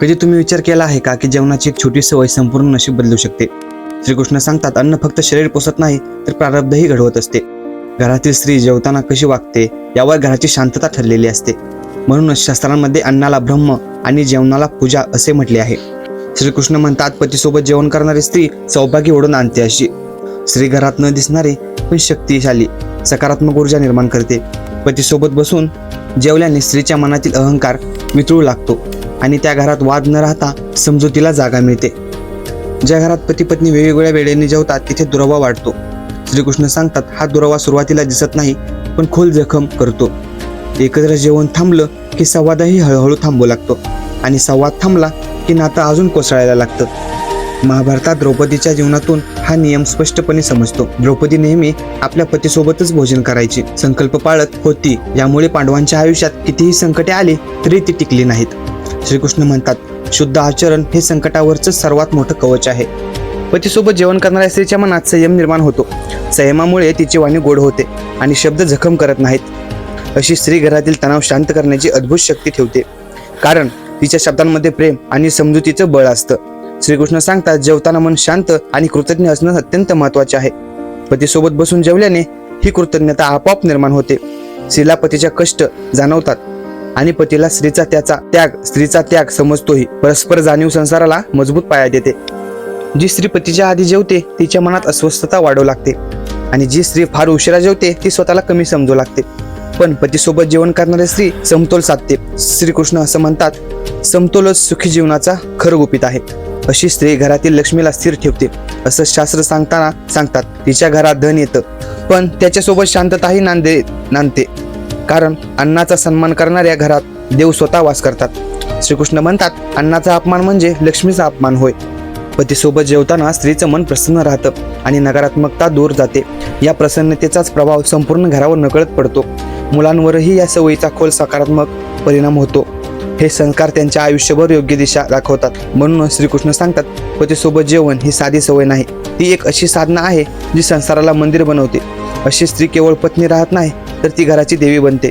कधी तुम्ही विचार केला आहे का की जेवणाची एक छोटी सवय संपूर्ण नशीब बदलू शकते? श्रीकृष्ण सांगतात अन्न फक्त शरीर पोसत नाही तर प्रारब्धही घडवत असते. घरातील स्त्री जेवताना कशी वागते यावर घराची शांतता ठरलेली असते. म्हणूनच शास्त्रांमध्ये अन्नाला ब्रह्म आणि जेवणाला पूजा असे म्हटले आहे. श्रीकृष्ण म्हणतात पतीसोबत जेवण करणारी स्त्री सौभाग्य ओढून आणते अशी. स्त्री घरात न दिसणारी पण शक्तिशाली सकारात्मक ऊर्जा निर्माण करते. पतीसोबत बसून जेवल्याने स्त्रीच्या मनातील अहंकार वितळू लागतो. आणि त्या घरात वाद न राहता समजुतीला जागा मिळते. ज्या घरात पती पत्नी वेगवेगळ्या वेळेने जेवतात तिथे दुरावा वाढतो. श्रीकृष्ण सांगतात हा दुरावा सुरुवातीला दिसत नाही पण खोल जखम करतो. एकत्र जेवण थांबलं की संवादही हळूहळू थांबू लागतो. आणि संवाद थांबला की नातं अजून कोसळायला लागतं. महाभारतात द्रौपदीच्या जीवनातून हा नियम स्पष्टपणे समजतो. द्रौपदी नेहमी आपल्या पतीसोबतच भोजन करायची. संकल्प पाळत होती. यामुळे पांडवांच्या आयुष्यात कितीही संकटे आली तरी ती टिकली नाहीत. श्रीकृष्ण म्हणतात शुद्ध आचरण हे संकटावरचं सर्वात मोठं कवच आहे. पतीसोबत जेवण करणाऱ्या स्त्रीच्या मनात संयम निर्माण होतो. संयमामुळे तिची वाणी गोड होते आणि शब्द जखम करत नाहीत. अशी स्त्री घरातील तणाव शांत करण्याची अद्भुत शक्ती ठेवते. कारण तिच्या शब्दांमध्ये प्रेम आणि समजुतीचं बळ असतं. श्रीकृष्ण सांगतात जेवताना मन शांत आणि कृतज्ञ असणं अत्यंत महत्त्वाचे आहे. पतीसोबत बसून जेवल्याने ही कृतज्ञता आपोआप निर्माण होते. स्त्रीला पतीच्या कष्ट जाणवतात. आणि पतीला स्त्रीचा त्याचा त्याग स्त्रीचा त्याग समजतोही. परस्पर जाणीव संसाराला मजबूत पाया देते. जी स्त्री पतीच्या आधी जेवते तिच्या मनात अस्वस्थता वाढू लागते. आणि जी स्त्री फार उशिरा जेवते ती स्वतःला कमी समजू लागते. पण पतीसोबत जेवण करणारी स्त्री समतोल साधते. श्रीकृष्ण असं म्हणतात समतोलच सुखी जीवनाचा खरं गुपित आहे. अशी स्त्री घरातील लक्ष्मीला स्थिर ठेवते. असं शास्त्र सांगताना सांगतात तिच्या घरात धन येतं. पण त्याच्यासोबत शांतताही नांदे नांदते. कारण अन्नाचा सन्मान करणाऱ्या घरात देव स्वतः वास करतात. श्रीकृष्ण म्हणतात अन्नाचा अपमान म्हणजे लक्ष्मीचा अपमान होय. पतीसोबत जेवताना स्त्रीचं मन प्रसन्न राहतं आणि नकारात्मकता दूर जाते. या प्रसन्नतेचाच प्रभाव संपूर्ण घरावर नकळत पडतो. मुलांवरही या सवयीचा खोल सकारात्मक परिणाम होतो. हे संस्कार त्यांच्या आयुष्यभर योग्य दिशा दाखवतात. म्हणून श्रीकृष्ण सांगतात पतीसोबत जेवण ही साधी सवय नाही. ती एक अशी साधना आहे जी संसाराला मंदिर बनवते. अशी स्त्री केवळ पत्नी राहत नाही तर ती घराची देवी बनते.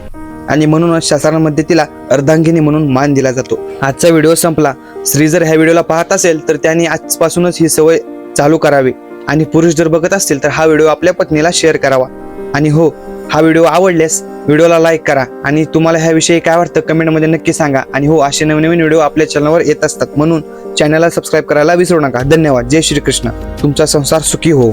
आणि म्हणूनच शास्त्रांमध्ये तिला अर्धांगिनी म्हणून मान दिला जातो. आजचा व्हिडिओ संपला. स्त्री जर ह्या व्हिडिओला पाहत असेल तर त्यांनी आजपासूनच ही सवय चालू करावी. आणि पुरुष जर बघत असतील तर हा व्हिडिओ आपल्या पत्नीला शेअर करावा. आणि हो हा व्हिडिओ आवडल्यास व्हिडिओला लाईक करा. आणि तुम्हाला ह्याविषयी काय वाटतं कमेंटमध्ये नक्की सांगा. आणि हो असे नवनवीन व्हिडिओ आपल्या चॅनलवर येत असतात. म्हणून चॅनलला सबस्क्राईब करायला विसरू नका. धन्यवाद. जय श्रीकृष्ण. तुमचा संसार सुखी हो.